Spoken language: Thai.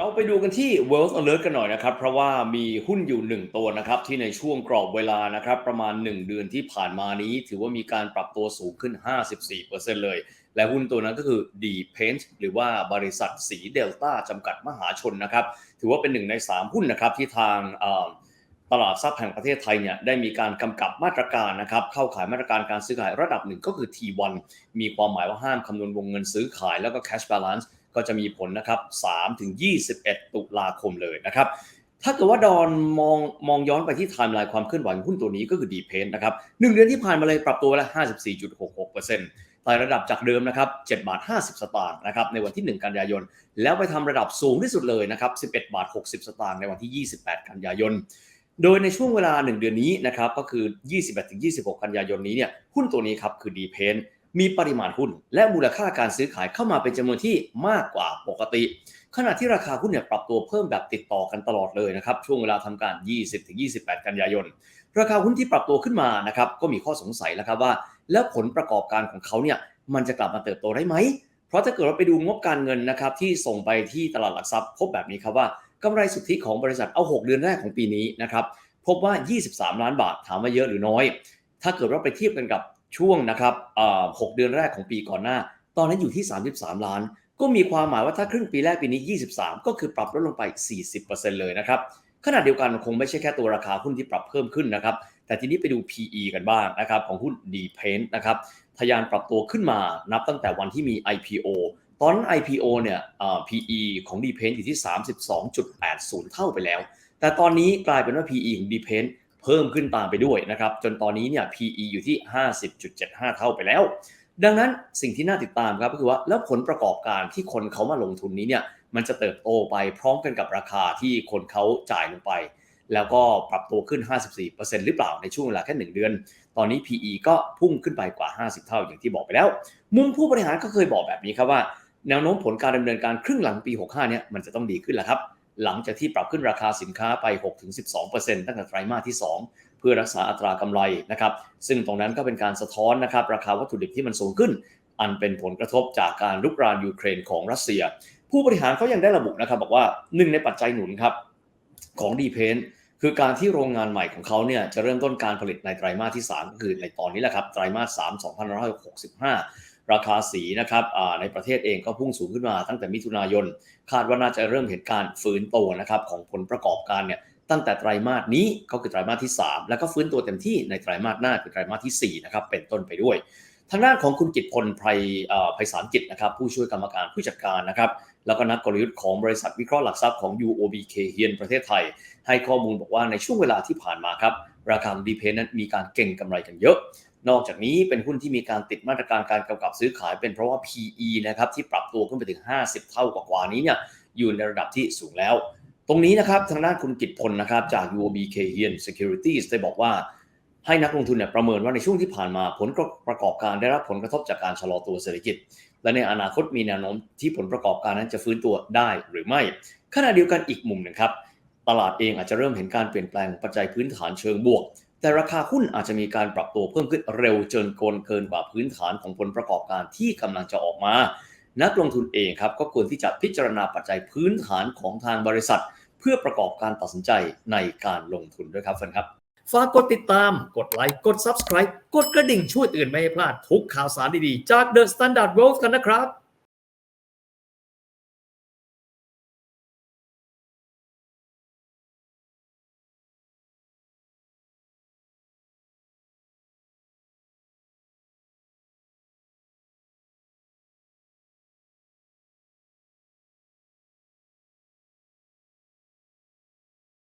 เราไปดูกันที่ Wealth Alert กันหน่อยนะครับ เพราะว่ามีหุ้นอยู่ 1 ตัวนะครับ ที่ในช่วงกรอบเวลานะครับ ประมาณ 1 เดือนที่ผ่านมานี้ ถือว่ามีการปรับตัวสูงขึ้น 54%เลย และหุ้นตัวนั้นก็คือ D Paint หรือว่าบริษัทสีเดลต้าจำกัดมหาชนนะครับ ถือว่าเป็นหนึ่งใน 3 หุ้นนะครับที่ทางตลาดทรัพย์แห่งประเทศไทยเนี่ยได้มีการกำกับมาตรการนะครับเข้าขายมาตรการการซื้อขายระดับหนึ่งก็คือ T1 มีความหมายว่าห้ามคำนวณวงเงินซื้อขายแล้วก็ cash balance ก็จะมีผลนะครับ3ถึง21 ตุลาคมเลยนะครับ ถ้าเกิดว่าดอนมองมองย้อนไปที่ไทม์ไลน์ความเคลื่อนไหวของหุ้นตัวนี้ก็คือดีเพนนะครับหนึ่งเดือนที่ผ่านมาเลยปรับตัวละ54.66%ไต่ระดับจากเดิมนะครับ7บาท50 สตางค์นะครับในวันที่ 1 กันยายน แล้วไปทำระดับสูงที่สุดเลยนะครับ11บาท60 สตางค์ในวันที่ 28 กันยายนโดยในช่วงเวลา 1 เดือนนี้นะครับก็คือ 21-26 กันยายนนี้เนี่ยหุ้นตัวนี้ครับคือดีเพน มีปริมาณหุ้น และมูลค่าการซื้อขายเข้ามาเป็นจำนวนที่มากกว่าปกติ ขณะที่ราคาหุ้นเนี่ยปรับตัวเพิ่มแบบติดต่อกันตลอดเลยนะครับ ช่วงเวลาทำการ 20-28 กันยายน ราคาหุ้นที่ปรับตัวขึ้นมานะครับก็มีข้อสงสัยแล้วครับว่า แล้วผลประกอบการของเขาเนี่ยมันจะกลับมาเติบโตได้ไหม เพราะถ้าเกิดเราไปดูงบการเงินนะครับที่ส่งไปที่ตลาดหลักทรัพย์พบแบบนี้ครับว่ากำไรสุทธิของบริษัทเอา 6 เดือนแรกของปีนี้นะครับพบว่า 23 ล้านบาทถามว่าเยอะหรือน้อย ถ้าเกิดว่าไปเทียบกันกับ ช่วงนะครับหกเดือนแรกของปีก่อนหน้า ตอนนั้นอยู่ที่ 33 ล้าน ก็มีความหมายว่าถ้าครึ่งปีแรกปีนี้ 23 ก็คือปรับลดลงไป 40%เลยนะครับขณะเดียวกันคงไม่ใช่แค่ตัวราคาหุ้นที่ปรับเพิ่มขึ้นนะครับ แต่ทีนี้ไปดู PE กันบ้างนะครับของหุ้น d p a i n นะครับทยานปรับตัวขึ้นมานับตั้งแต่วันที่มี IPO ตอน IPO เนี่ย PE ของ d p a i n อยู่ที่ 32.80 เท่าไปแล้ว แต่ตอนนี้กลายเป็นว่า PE ของ d p a i n พิ่มขึ้นตามไปด้วยนะครับ จนตอนนี้เนี่ย PE อยู่ที่ 50.75 เท่าไปแล้ว ดังนั้นสิ่งที่น่าติดตามครับก็คือว่าแล้วผลประกอบการที่คนเขามาลงทุนนี้เนี่ยมันจะเติบโตไปพร้อมกันกับราคาที่คนเขาจ่ายลงไป แล้วก็ปรับตัวขึ้น 54%หรือเปล่าในช่วงเวลาแค่ 1 เดือน ตอนนี้ PE ก็พุ่งขึ้นไปกว่า 50 เท่าอย่างที่บอกไปแล้ว มุมผู้บริหารก็เคยบอกแบบนี้ครับว่า แนวโน้มผลการดำเนินการครึ่งหลังปี 65 เนี่ยมันจะต้องดีขึ้นแหละครับ หลังจากที่ปรับขึ้นราคาสินค้าไป 6-12%ตั้งแต่ไตรมาสที่ 2 เพื่อรักษาอัตรากำไรนะครับ ซึ่งตรงนั้นก็เป็นการสะท้อนนะครับ ราคาวัตถุดิบที่มันสูงขึ้น อันเป็นผลกระทบจากการลุกรานยูเครนของรัสเซีย ผู้บริหารเขายังได้ระบุนะครับ บอกว่าหนึ่งในปัจจัยหนุนครับของดีเพนคือการที่โรงงานใหม่ของเขาเนี่ยจะเริ่มต้นการผลิตในไตรมาสที่ 3 ก็คือในตอนนี้แหละครับไตรมาส 3 2565 ราคาสีนะครับในประเทศเองก็พุ่งสูงขึ้นมาตั้งแต่มิถุนายน คาดว่าน่าจะเริ่มเห็นการฟื้นตัวนะครับของผลประกอบการเนี่ยตั้งแต่ไตรมาสนี้ก็คือไตรมาสที่ 3 แล้วก็ฟื้นตัวเต็มที่ในไตรมาสหน้าคือไตรมาสที่4นะครับเป็นต้นไปด้วยทางด้านของคุณกิตพลไพรไพศาลกิจนะครับผู้ช่วยกรรมการผู้จัดการนะครับแล้วก็นักกลยุทธ์ของบริษัทวิเคราะห์หลักทรัพย์ของ UOB เคเฮียนประเทศไทย ให้ข้อมูลบอกว่าในช่วงเวลาที่ผ่านมาครับราคาดีเพนนั้นมีการเก่งกำไรกันเยอะ นอกจากนี้เป็นหุ้นที่มีการติดมาตรการการกำกับซื้อขายเป็นเพราะว่า PE นะครับที่ปรับตัวขึ้นไปถึง 50 เท่ากว่านี้เนี่ยอยู่ในระดับที่สูงแล้ว ตรงนี้นะครับทางด้านคุณกิตพลนะครับจาก UOB k h i a n Securities ได้บอกว่าให้นักลงทุนเนี่ยประเมินว่าในช่วงที่ผ่านมาผลประกอบการได้รับผลกระทบจากการชะลอตัวเศรษฐกิจ และในอนาคตมีแนวโน้มที่ผลประกอบการนั้นจะฟื้นตัวได้หรือไม่ขณะเดียวกันอีกมุมหนึ่งครับตลาดเองอาจจะเริ่มเห็นการเปลี่ยนแปลงปัจจัยพื้นฐานเชิงบวก แต่ราคาหุ้นอาจจะมีการปรับตัวเพิ่มขึ้นเร็วจนกินเกินกว่าพื้นฐานของผลประกอบการที่กำลังจะออกมา นักลงทุนเองครับก็ควรที่จะพิจารณาปัจจัยพื้นฐานของทางบริษัท เพื่อประกอบการตัดสินใจในการลงทุนด้วยครับเฟนครับฝากกดติดตาม กดไลค์ กด Subscribe กดกระดิ่งช่วยเตือนไม่ให้พลาดทุกข่าวสารดีๆ จาก The Standard World กันนะครับ